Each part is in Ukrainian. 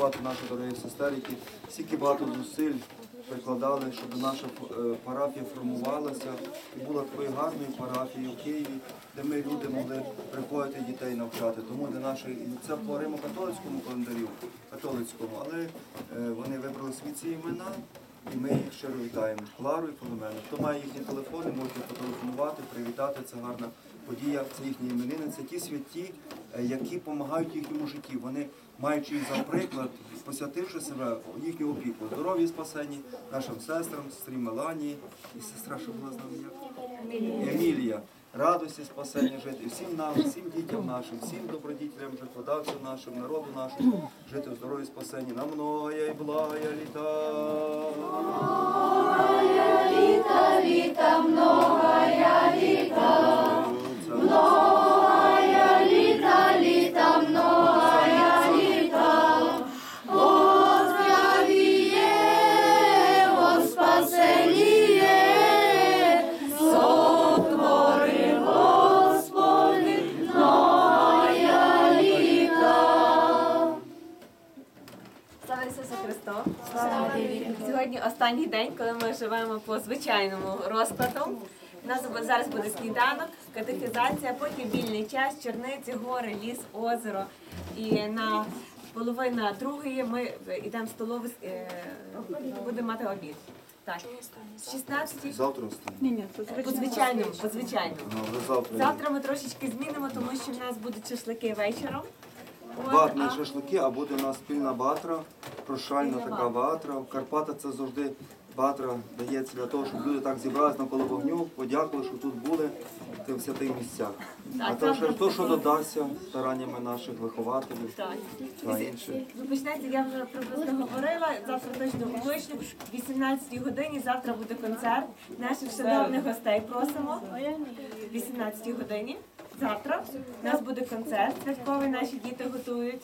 подякувати нашим дорогим сестер, які стільки багато зусиль прикладали, щоб наша е, парафія формувалася і була такою гарною парафією в Києві, де ми люди могли приходити дітей навчати. Тому для нашої це по римо-католицькому календарю, католицькому, але е, вони вибрали свої ці імена. І ми їх щиро вітаємо Клару і Фоломену. Хто має їхні телефони, можете потелефонувати, привітати. Це гарна подія, це їхні іменини. Це ті святі, які допомагають їхньому житті. Вони, маючи їх за приклад, посвятивши себе їхню опіку, здоров'я і спасенні нашим сестрам, сестрі Меланії і сестра, що була з нами як? Емілія. Радості, спасення жити, всім нам, всім дітям нашим, всім добродітелям, жертводавцям нашим, народу нашому, жити в здоров'ї спасенні на многое і літа. Літа, Христу! Сьогодні останній день, коли ми живемо по звичайному розкладу. У нас зараз буде сніданок, катехізація, потім вільний час, черниці, гори, ліс, озеро. І на половина другої ми йдемо в столову, е, будемо мати обід. Так, з 16 Завтра останнє. по звичайному, по звичайному. Ну, вже завтра. є. Завтра ми трошечки змінимо, тому що в нас будуть шашлики вечором. От, Ватні а- шашлики, а буде у нас спільна батра, прощальна така батра. В Карпатах це завжди батра дається для того, щоб люди так зібралися навколо вогню, подякували, що тут були в тих святих місцях. А то, що, то, що додасться стараннями наших вихователів та інших. Ви почнете, я вже приблизно говорила, завтра точно уточню, в 18 годині завтра буде концерт. Наших шановних гостей просимо. В 18 годині. Завтра у нас буде концерт святковий, наші діти готують.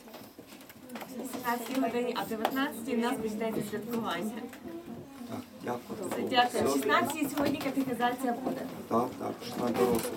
В 18 годині, а в 19 у нас почнеться святкування. Так, дякую. Дякую. В 16 сьогодні катехізація буде. Так, так, 16 дорослих.